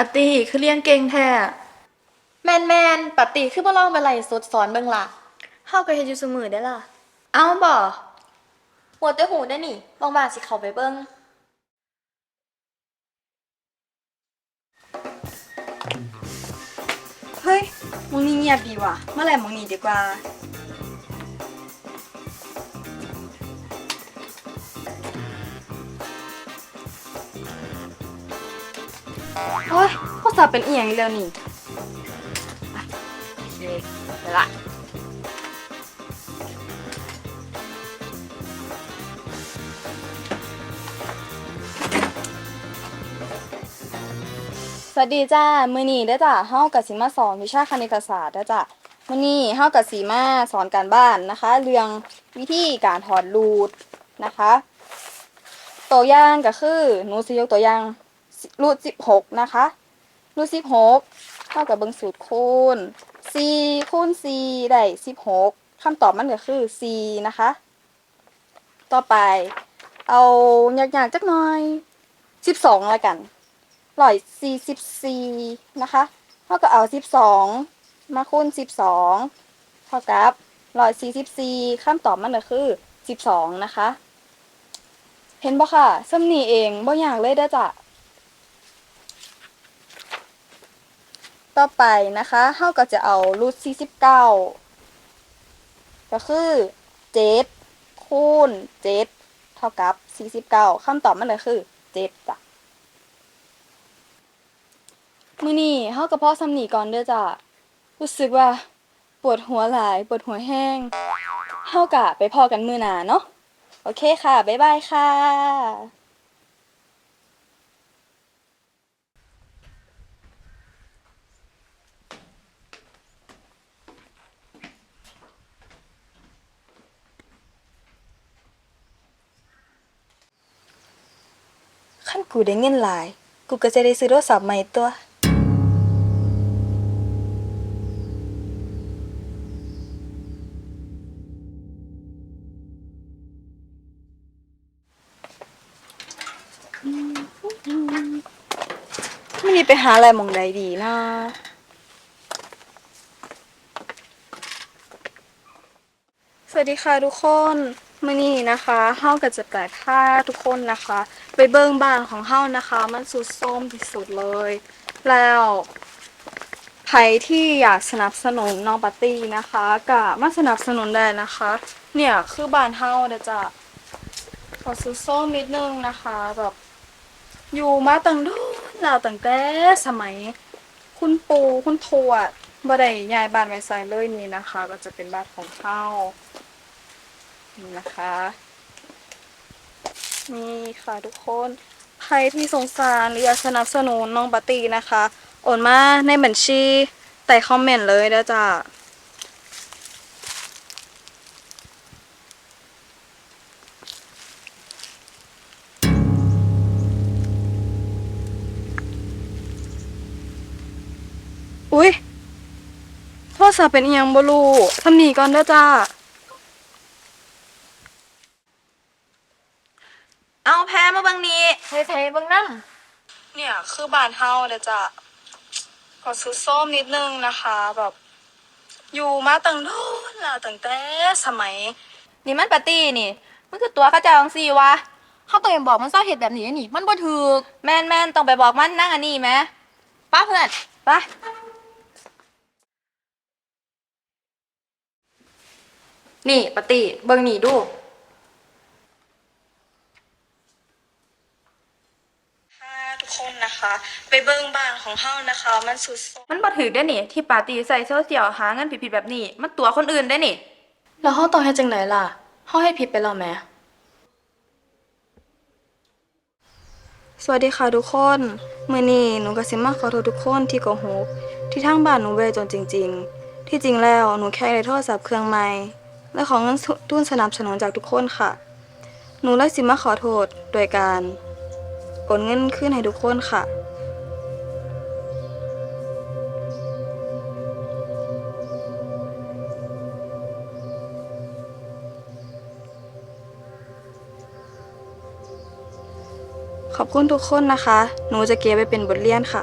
าร์ตี้คือเลี้ยงเก่งแท้ แมนแมนปฏิคือบ่ลองไปไล่สดสอนเบิ่งล่ะเฮาก็เฮ็ดอยู่เสมอได้อล่ะ เอ้าบ่หัวแต่หูได้นี่บางบางสิเข้าไปเบิ่งเฮ้ยมึงนี่เงียบดีว่ะ เมื่อไหร่มึงนี่ดีกว่า โอ้ยข้อสอบเป็นอีหยังอีกแล้วนี่อะโอเคไปละสวัสดีจ้า มือนี้เด้อจ้ะเฮากับสิมาสอนวิชาคณิตศาสตร์เด้อจ้ะมื้อนี้เฮากับสิมาสอนการบ้านนะคะ เรื่องวิธีการถอดรูทนะคะ ตัวอย่างก็คือหนูสิยกตัวอย่าง รูท16นะคะรูท16เท่ากับเบิ่งสูตรคูณ4คูณ4ได้16คำตอบมันก็คือ4นะคะ ต่อไป เอายากๆจักหน่อย12แล้วกันร้อยสี่สิบสี่นะคะเท่ากับเอาสิบสองมาคูณสิบสองเท่ากับร้อยสี่สิบสี่คำตอบมันก็คือสิบสองนะคะ เห็นบ่ค่ะซ้ำนี่เองบ่อยากเลยเด้จ้ะ ต่อไปนะคะเฮาก็จะเอารูทสี่สิบเก้าก็คือเจ็ดคูณเจ็ดเท่ากับสี่สิบเก้าคำตอบมันก็คือเจ็ดจ้ะมื้อนี้เฮากับพ่อซ้ำนีก่อนเด้อจ้ะรู้สึกว่า ปวดหัวหลาย ปวดหัวแห้งเฮากะไปพอกันมื้อหน้าเนาะโอเคค่ะ บ๊ายบายค่ะ กูได้เงินหลาย กูก็จะได้ซื้อโทรศัพท์ใหม่ตัว ไม่นี่ไปหาอะไรหมองใดดีนะสวัสดีค่ะทุกคนมื่อนี้นะคะเฮาก็จะแปลค่าทุกคนนะคะ ไปเบิ่งบ้านของเฮานะคะ มันสุดโทรมที่สุดเลย แล้วใครที่อยากสนับสนุนน้องปาร์ตี้นะคะก็มาสนับสนุนได้นะคะ เนี่ยคือบ้านเฮาเดี๋ยวจะขอสุดโทรมนิดนึงนะคะแบบอยู่มาตั้งดนแล้วตั้งแต่สมัย คุณปู่คุณทวดบ่ได้ย้ายบ้านไปไสเลยนี่นะคะ ก็จะเป็นบ้านของเฮานี่นะคะ นี่ค่ะทุกคน ใครที่สงสารหรืออยากสนับสนุนน้องปาร์ตี้นะคะ โอนมาในบัญชีใต้คอมเมนต์เลยนะจ้ะอุ๊ยโทรศัพท์เป็นอีหยังบ่รู้ทำหนีก่อนเด้อจ้าแพ้ มาเบิ่งนี้เฮ้ยๆเบิ่งนเนี่ยคือบานเฮาเดี๋ยวจะขอซื้อส้มนิดนึงนะคะแบบ อยู่มาตั้งโน้นแล้วตั้งแต่สมัยนี่มันปาร์ตี้นี่ มันคือตัวเข้าเจ้าจังซี่วะเฮาต้องไปบอกมันเศร้าเฮ็ดแบบนี้นี่ มันบ่ถูกแม่นแม่นต้องไปบอกมันนั่งอันนี้แหมป้าเพื่อนไป นี่ปาร์ตี้เบิ่งนี่ดู ค่ะทุกคนนะคะ ไป เบิ้งบ้านของเฮานะคะ มันสุดโทรมมันบ่ถือได้นี่ ที่ปาร์ตี้ใส่โซเชียลหาเงินผิดๆแบบนี้ มันตัวคนอื่นได้นี่ แล้วเฮาต้องเฮ็ดจังไดล่ะเฮาให้ผิดไปแล้วแหมสวัสดีค่ะทุกคนมื้อนี้หนูก็สิมาขอโทษทุกคนที่โกหกที่ทางบ้านหนูเวจนจริง ๆ ที่จริงแล้วหนูแค่ได้โทรศัพท์เครื่องใหม่ และขอเงินทุนสนับสนุนจากทุกคนค่ะ หนูเลยสิมาขอโทษโดยการโอนเงินคืนให้ทุกคนค่ะ ขอบคุณทุกคนนะคะ หนูจะเก็บไว้เป็นบทเรียนค่ะ